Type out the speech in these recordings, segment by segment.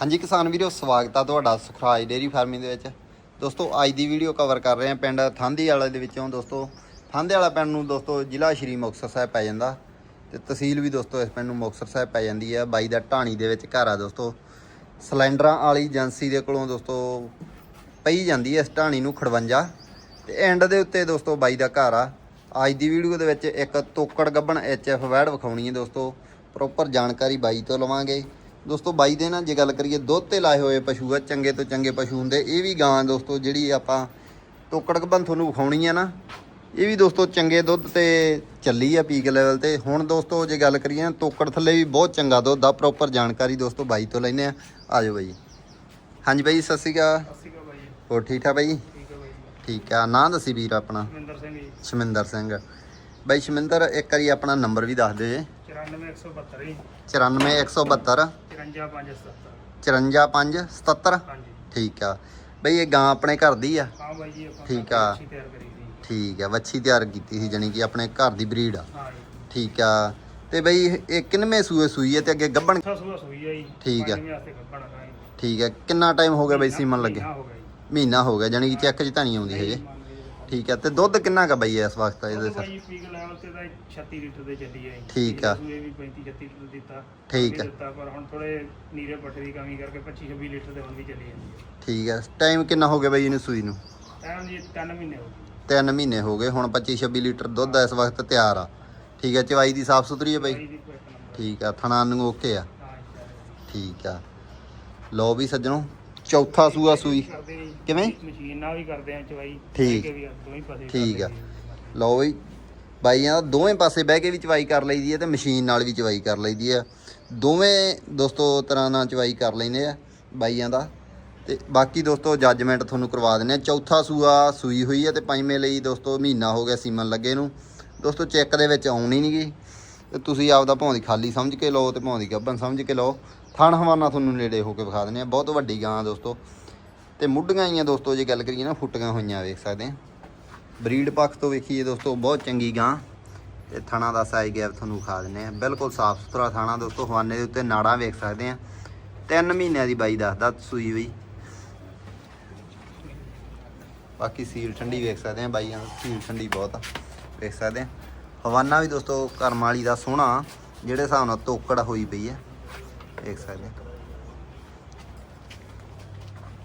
ਹਾਂਜੀ ਕਿਸਾਨ ਵੀਰੋ, ਸਵਾਗਤ ਆ ਤੁਹਾਡਾ ਸੁਖਰਾਜ ਡੇਰੀ ਫਾਰਮਿੰਗ ਦੇ ਵਿੱਚ। ਦੋਸਤੋ, ਅੱਜ ਦੀ ਵੀਡੀਓ ਕਵਰ ਕਰ ਰਹੇ ਹਾਂ ਪਿੰਡ ਥਾਂਦੀ ਵਾਲਾ ਦੇ ਵਿੱਚੋਂ। ਦੋਸਤੋ ਥਾਂਦੇ ਵਾਲਾ ਪਿੰਡ ਨੂੰ ਦੋਸਤੋ, ਜ਼ਿਲ੍ਹਾ ਸ਼੍ਰੀ ਮੁਕਤਸਰ ਸਾਹਿਬ ਪੈ ਜਾਂਦਾ। ਤੇ ਤਹਿਸੀਲ ਵੀ ਦੋਸਤੋ, ਇਸ ਪਿੰਡ ਨੂੰ ਮੁਕਤਸਰ ਸਾਹਿਬ ਪੈ ਜਾਂਦੀ ਹੈ ਬਾਈ ਦਾ ਢਾਣੀ ਦੇ ਵਿੱਚ ਘਰ ਆ ਦੋਸਤੋ। ਸਿਲੰਡਰਾਂ ਵਾਲੀ ਏਜੰਸੀ ਦੇ ਕੋਲੋਂ ਦੋਸਤੋ, ਪਈ ਜਾਂਦੀ ਹੈ ਇਸ ਢਾਣੀ ਨੂੰ ਖੜਵੰਜਾ। ਤੇ ਐਂਡ ਦੇ ਉੱਤੇ ਦੋਸਤੋ, ਬਾਈ ਦਾ ਘਰ ਆ। ਅੱਜ ਦੀ ਵੀਡੀਓ ਦੇ ਵਿੱਚ ਇੱਕ ਤੋਕੜ ਗੱਬਣ ਐਚਐਫ ਵੈੜ ਵਿਖਾਉਣੀ ਹੈ ਦੋਸਤੋ। ਪ੍ਰੋਪਰ ਜਾਣਕਾਰੀ ਬਾਈ ਤੋਂ ਲਵਾਂਗੇ। ਦੋਸਤੋ ਬਾਈ ਦੇ ਨਾਲ ਜੇ ਗੱਲ ਕਰੀਏ ਦੁੱਧ ਤੇ ਲਾਏ ਹੋਏ ਪਸ਼ੂ ਆ ਚੰਗੇ ਤੋਂ ਚੰਗੇ ਪਸ਼ੂ ਹੁੰਦੇ ਇਹ ਵੀ ਗਾਂ ਦੋਸਤੋ ਜਿਹੜੀ ਆਪਾਂ ਤੋਕੜ ਗੱਬਣ ਤੁਹਾਨੂੰ ਵਿਖਾਉਣੀ ਆ ਨਾ ਇਹ ਵੀ ਦੋਸਤੋ ਚੰਗੇ ਦੁੱਧ ਤੇ ਚੱਲੀ ਆ ਪੀਕ ਲੈਵਲ ਤੇ। ਹੁਣ ਦੋਸਤੋ ਜੇ ਗੱਲ ਕਰੀਏ ਤੋਕੜ ਥੱਲੇ ਵੀ ਬਹੁਤ ਚੰਗਾ ਦੁੱਧ ਆ ਪ੍ਰੋਪਰ ਜਾਣਕਾਰੀ ਦੋਸਤੋ ਬਾਈ ਤੋਂ ਲੈਨੇ ਆ। ਆਜੋ ਬਾਈ। ਹਾਂਜੀ ਬਾਈ ਸਤਿ ਸ਼੍ਰੀ ਅਕਾਲ। ਸਤਿ ਸ਼੍ਰੀ ਅਕਾਲ ਬਾਈ ਜੀ। ਹੋਰ ਠੀਕ ਠਾਕ ਬਾਈ? ਠੀਕ ਆ ਨਾਂ ਦੱਸੀ ਵੀਰ ਆਪਣਾ? ਮਹਿੰਦਰ ਸਿੰਘ ਜੀ। ਸ਼ਮਿੰਦਰ ਸਿੰਘ। ਬਾਈ ਸ਼ਮਿੰਦਰ ਇੱਕ ਵਾਰੀ ਆਪਣਾ ਨੰਬਰ ਵੀ ਦੱਸ ਦਿਓ ਜੀ। 94172 ਜੀ। 94172 54577 54577 ਹਾਂਜੀ। ਠੀਕ ਆ। ਬਈ ਇਹ ਗਾਂ ਆਪਣੇ ਘਰ ਦੀ ਆ? ਹਾਂ ਬਾਈ ਜੀ ਆਪਾਂ ਠੀਕ ਆ। ਮੱਛੀ ਤਿਆਰ ਕਰੀ ਸੀ। ਠੀਕ ਆ ਵੱਛੀ ਤਿਆਰ ਕੀਤੀ ਸੀ ਜਾਣੀ ਕਿ ਆਪਣੇ ਘਰ ਦੀ ਬਰੀਡ ਆ। ਹਾਂ ਜੀ। ਠੀਕ ਆ। ਤੇ ਬਈ ਇਹ ਕਿੰਨਵੇਂ ਸੂਏ ਸੂਈ ਹੈ ਤੇ ਅੱਗੇ ਗੱਬਣ ਅੱਛਾ ਸੁਬਾ ਸੋਈ ਆ ਜੀ। ਠੀਕ ਆ। ਪੰਜਵੇਂ ਵਾਸਤੇ ਕੱਪਣ ਆ ਜੀ। ਠੀਕ ਹੈ ਕਿੰਨਾ ਟਾਈਮ ਹੋ ਗਿਆ ਬਈ ਸੀਮਨ ਲੱਗੇ? ਮਹੀਨਾ ਹੋ ਗਿਆ ਜੀ। ਮਹੀਨਾ ਹੋ ਗਿਆ ਜਾਣੀ ਕਿ ਚੈੱਕ 'ਚ ਤਾਂ ਨਹੀਂ ਆਉਂਦੀ ਹਜੇ ਠੀਕ ਆ ਤੇ ਦੁੱਧ ਕਿੰਨਾ ਕਾ ਬਈ ਇਸ ਵਕਤ ਇਹਦੇ ਸਰ? ਬਾਈ ਪੀਕ ਲੈਵਲ ਤੇ ਤਾਂ 36 ਲੀਟਰ ਦੇ ਚੱਲੀ ਆ ਜੀ। ਠੀਕ ਆ। ਸੂਏ ਵੀ 35 36 ਲੀਟਰ ਦਿੱਤਾ ਠੀਕ ਆ। ਦਿੱਤਾ ਪਰ ਹੁਣ ਥੋੜੇ ਨੀਰੇ ਪੱਠੇ ਦੀ ਕਮੀ ਕਰਕੇ 25 26 ਲੀਟਰ ਦੇ ਹੁਣ ਵੀ ਚੱਲੀ ਜਾਂਦੀ ਹੈ ਠੀਕ ਆ। ਟਾਈਮ ਕਿੰਨਾ ਹੋ ਗਿਆ ਬਈ ਇਹਨੂੰ ਸੂਈ ਨੂੰ? ਟਾਈਮ ਜੀ 3 ਮਹੀਨੇ ਹੋ ਗਏ। ਤਿੰਨ ਮਹੀਨੇ ਹੋ ਗਏ ਹੁਣ 25 26 ਲੀਟਰ ਦੁੱਧ ਇਸ ਵਕਤ ਤਿਆਰ ਆ। ਠੀਕ ਹੈ ਚਵਾਈ ਦੀ ਸਾਫ਼ ਸੁਥਰੀ ਹੈ ਬਈ? ਬਾਈ ਦੀ ਕੋਈ ਇੱਕ ਨੰਬਰ। ਠੀਕ ਆ ਥਣਾ ਨੂੰ ਓਕੇ ਆ। ਹਾਂ ਜੀ। ਠੀਕ ਆ। ਲਓ ਵੀ ਸੱਜਣੋ ਚੌਥਾ ਸੂਆ ਸੂਈ ਕਰਦੇ ਜੀ। ਕਿਵੇਂ? ਮਸ਼ੀਨ ਨਾਲ ਵੀ ਕਰਦੇ ਆ ਚਵਾਈ ਠੀਕ। ਬਹਿ ਕੇ ਵੀ ਦੋਵੇਂ ਪਾਸੇ ਠੀਕ ਆ। ਲਓ ਵੀ ਬਾਈਆਂ ਦਾ ਦੋਵੇਂ ਪਾਸੇ ਬਹਿ ਕੇ ਵੀ ਚਵਾਈ ਕਰ ਲਈਦੀ ਹੈ ਤੇ ਮਸ਼ੀਨ ਨਾਲ ਵੀ ਚਵਾਈ ਕਰ ਲਈਦੀ ਹੈ ਦੋਵੇਂ ਦੋਸਤੋ ਤਰ੍ਹਾਂ ਨਾਲ ਚਵਾਈ ਕਰ ਲੈਂਦੇ ਆ ਬਾਈਆਂ ਦਾ ਤੇ ਬਾਕੀ ਦੋਸਤੋ ਜੱਜਮੈਂਟ ਤੁਹਾਨੂੰ ਕਰਵਾ ਦਿੰਦੇ ਆ ਚੌਥਾ ਸੂਆ ਸੂਈ ਹੋਈ ਹੈ ਤੇ ਪੰਜਵੇਂ ਲਈ ਦੋਸਤੋ ਮਹੀਨਾ ਹੋ ਗਿਆ ਸੀਮਨ ਲੱਗੇ ਨੂੰ ਦੋਸਤੋ ਚੈੱਕ ਦੇ ਵਿੱਚ ਆਉਣੀ ਨਹੀਂ ਗਈ ਤੇ ਤੁਸੀਂ ਆਪਦਾ ਭੌਂਦੀ ਖਾਲੀ ਸਮਝ ਕੇ ਲਓ ਤੇ ਭੌਂਦੀ ਗੱਬਨ ਸਮਝ ਕੇ ਲਓ ਥਣ ਹਵਾਨਾ ਤੁਹਾਨੂੰ ਨੇੜੇ ਹੋ ਕੇ ਵਿਖਾ ਦਿੰਦੇ ਆ ਬਹੁਤ ਵੱਡੀ ਗਾਂ ਦੋਸਤੋ। ਤੇ ਮੁੱਢੀਆਂ ਹੀ ਆ ਦੋਸਤੋ, ਜੇ ਗੱਲ ਕਰੀਏ ਨਾ, ਫੁੱਟੀਆਂ ਹੋਈਆਂ ਵੇਖ ਸਕਦੇ ਆ ਬਰੀਡ ਪੱਖ ਤੋਂ ਵੇਖੀਏ ਦੋਸਤੋ, ਬਹੁਤ ਚੰਗੀ ਗਾਂ। ਤੇ ਥਣਾ ਦਾ ਸਾਈਜ਼ ਗੈਪ ਤੁਹਾਨੂੰ ਵਿਖਾ ਦਿੰਨੇ ਆ ਬਿਲਕੁਲ ਸਾਫ਼ ਸੁਥਰਾ ਥਾਣਾ ਦੋਸਤੋ, ਹਵਾਨੇ ਦੇ ਉੱਤੇ ਨਾੜਾਂ ਵੇਖ ਸਕਦੇ ਆ ਤਿੰਨ ਮਹੀਨਿਆਂ ਦੀ ਬਾਈ ਦੱਸਦਾ ਸੂਈ ਹੋਈ। ਬਾਕੀ ਸੀਲ ਠੰਡੀ ਵੇਖ ਸਕਦੇ ਆ ਬਾਈਆਂ ਸੀਲ ਠੰਡੀ ਬਹੁਤ ਆ, ਵੇਖ ਸਕਦੇ ਆ ਹਵਾਨਾ ਵੀ ਦੋਸਤੋ, ਕਰਮ ਵਾਲੀ ਦਾ ਸੋਹਣਾ ਜਿਹੜੇ ਹਿਸਾਬ ਨਾਲ ਤੋਕੜ ਹੋਈ ਪਈ ਹੈ ਸਕਦੇ ਆ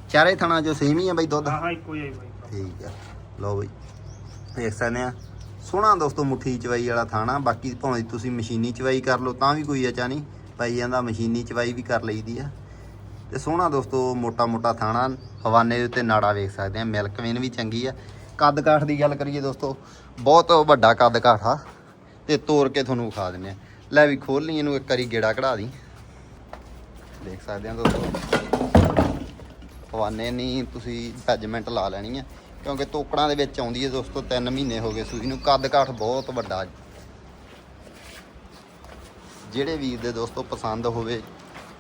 ਚਾਰੇ ਥਣਾ ਜੋ ਸੇਮ ਹੀ ਆ ਬਾਈ ਦੁੱਧ। ਹਾਂ ਹਾਂ ਇੱਕੋ ਹੀ ਆ ਬਾਈ। ਠੀਕ ਆ। ਲਓ ਬਈ ਦੇਖ ਸਕਦੇ ਆ ਸੋਹਣਾ ਦੋਸਤੋ ਮੁੱਠੀ ਚਵਾਈ ਵਾਲਾ ਥਾਣਾ ਬਾਕੀ ਭਾਵੇਂ ਤੁਸੀਂ ਮਸ਼ੀਨੀ ਚਵਾਈ ਕਰ ਲਓ ਤਾਂ ਵੀ ਕੋਈ ਅਚਾ ਨਹੀਂ। ਭਾਈ ਜਾਂਦਾ ਮਸ਼ੀਨੀ ਚਵਾਈ ਵੀ ਕਰ ਲਈਦੀ ਆ। ਤੇ ਸੋਹਣਾ ਦੋਸਤੋ ਮੋਟਾ ਮੋਟਾ ਥਾਣਾ ਹਵਾਨੇ ਦੇ ਉੱਤੇ ਨਾੜਾ ਵੇਖ ਸਕਦੇ ਆ ਮਿਲਕ ਵੇਨ ਵੀ ਚੰਗੀ ਆ। ਕੱਦ ਕਾਠ ਦੀ ਗੱਲ ਕਰੀਏ ਦੋਸਤੋ ਬਹੁਤ ਵੱਡਾ ਕੱਦ ਕਾਠ ਆ। ਤੇ ਤੋੜ ਕੇ ਤੁਹਾਨੂੰ ਵਿਖਾ ਦਿੰਨੇ ਆ ਲੈ ਵੀ ਖੋਲ ਲਈ ਇਹਨੂੰ ਇੱਕ ਵਾਰੀ ਗੇੜਾ ਕਢਾ ਦੀ। ਦੇਖ ਸਕਦੇ ਆ ਦੋਸਤੋ। ਹਵਾਨੇ ਨਹੀਂ ਤੁਸੀਂ ਜੱਜਮੈਂਟ ਲਾ ਲੈਣੀ ਆ, ਕਿਉਂਕਿ ਤੋਕੜਾਂ ਦੇ ਵਿੱਚ ਆਉਂਦੀ ਹੈ ਦੋਸਤੋ 3 ਮਹੀਨੇ ਹੋ ਗਏ ਸੂਈ ਨੂੰ। ਕੱਦ ਕਾਠ ਬਹੁਤ ਵੱਡਾ ਜਿਹੜੇ ਵੀਰ ਦੇ ਦੋਸਤੋ ਪਸੰਦ ਹੋਵੇ,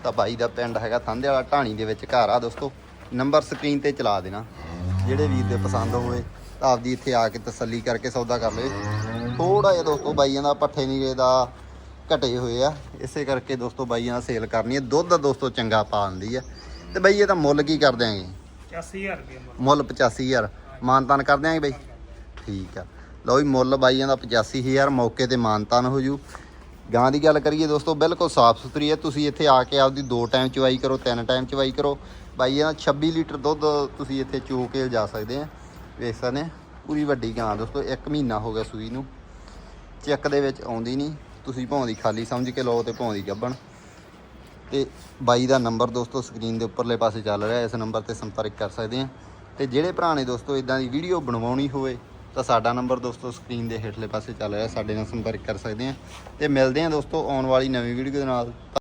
ਤਾਂ ਬਾਈ ਦਾ ਪਿੰਡ ਹੈਗਾ ਥੰਦੇ ਵਾਲਾ ਢਾਣੀ ਦੇ ਵਿੱਚ ਘਰ ਆ ਦੋਸਤੋ। ਨੰਬਰ ਸਕਰੀਨ ਤੇ ਚਲਾ ਦੇਣਾ। ਜਿਹੜੇ ਵੀਰ ਦੇ ਪਸੰਦ ਹੋਵੇ, ਤਾਂ ਆਪਦੀ ਇੱਥੇ ਆ ਕੇ ਤਸੱਲੀ ਕਰਕੇ ਸੌਦਾ ਕਰ ਲਵੇ। ਥੋੜਾ ਜਿਹਾ ਦੋਸਤੋ ਬਾਈਆਂ ਦਾ ਪੱਠੇ ਨੀਰੇ ਦਾ। ਘਟੇ ਹੋਏ ਆ। ਇਸੇ ਕਰਕੇ ਦੋਸਤੋ ਬਾਈਆਂ ਦਾ ਸੇਲ ਕਰਨੀ ਹੈ ਦੁੱਧ ਦਾ ਦੋਸਤੋ ਚੰਗਾ ਪਾ ਦਿੰਦੀ ਆ। ਤੇ ਬਈ ਇਹ ਤਾਂ ਮੁੱਲ ਕੀ ਕਰ ਦਿਆਂਗੇ? 80000 ਰੁਪਏ ਮੁੱਲ। ਮੁੱਲ 85000 ਮਾਨਤਾਨ ਕਰ ਦਿਆਂਗੇ ਬਈ? ਠੀਕ ਆ। ਲਓ ਵੀ ਮੁੱਲ ਬਾਈਆਂ ਦਾ 85000 ਮੌਕੇ ਤੇ ਮਾਨਤਾਨ ਹੋ ਜੂ। ਗਾਂ ਦੀ ਗੱਲ ਕਰੀਏ ਦੋਸਤੋ ਬਿਲਕੁਲ ਸਾਫ਼ ਸੁਥਰੀ ਹੈ ਤੁਸੀਂ ਇੱਥੇ ਆ ਕੇ ਆਪਦੀ ਦੋ ਟਾਈਮ ਚਵਾਈ ਕਰੋ ਤਿੰਨ ਟਾਈਮ ਚਵਾਈ ਕਰੋ। ਬਾਈਆਂ ਦਾ 26 ਲੀਟਰ ਦੁੱਧ ਤੁਸੀਂ ਇੱਥੇ ਚੋ ਕੇ ਜਾ ਸਕਦੇ ਆ। ਵੇਖ ਸਕਦੇ ਆ। ਪੂਰੀ ਵੱਡੀ ਗਾਂ ਦੋਸਤੋ 1 ਮਹੀਨਾ ਹੋ ਗਿਆ ਸੂਈ ਨੂੰ। ਚੈੱਕ ਦੇ ਵਿੱਚ ਆਉਂਦੀ ਨਹੀਂ। ਤੁਸੀਂ ਭੌਂਦੀ ਖਾਲੀ ਸਮਝ ਕੇ ਲਓ ਤੇ ਭੌਂਦੀ ਗੱਬਣ। ਤੇ ਬਾਈ ਦਾ ਨੰਬਰ ਦੋਸਤੋ ਸਕਰੀਨ ਦੇ ਉੱਪਰਲੇ ਪਾਸੇ ਚੱਲ ਰਿਹਾ, ਇਸ ਨੰਬਰ ਤੇ ਸੰਪਰਕ ਕਰ ਸਕਦੇ ਆ। ਤੇ ਜਿਹੜੇ ਭਰਾ ਨੇ ਦੋਸਤੋ ਇਦਾਂ ਦੀ ਵੀਡੀਓ ਬਣਵਾਉਣੀ ਹੋਵੇ, ਤਾਂ ਸਾਡਾ ਨੰਬਰ ਦੋਸਤੋ ਸਕਰੀਨ ਦੇ ਹੇਠਲੇ ਪਾਸੇ ਚੱਲ ਰਿਹਾ, ਸਾਡੇ ਨਾਲ ਸੰਪਰਕ ਕਰ ਸਕਦੇ ਆ। ਤੇ ਮਿਲਦੇ ਆ ਦੋਸਤੋ ਆਉਣ ਵਾਲੀ ਨਵੀਂ ਵੀਡੀਓ ਦੇ ਨਾਲ।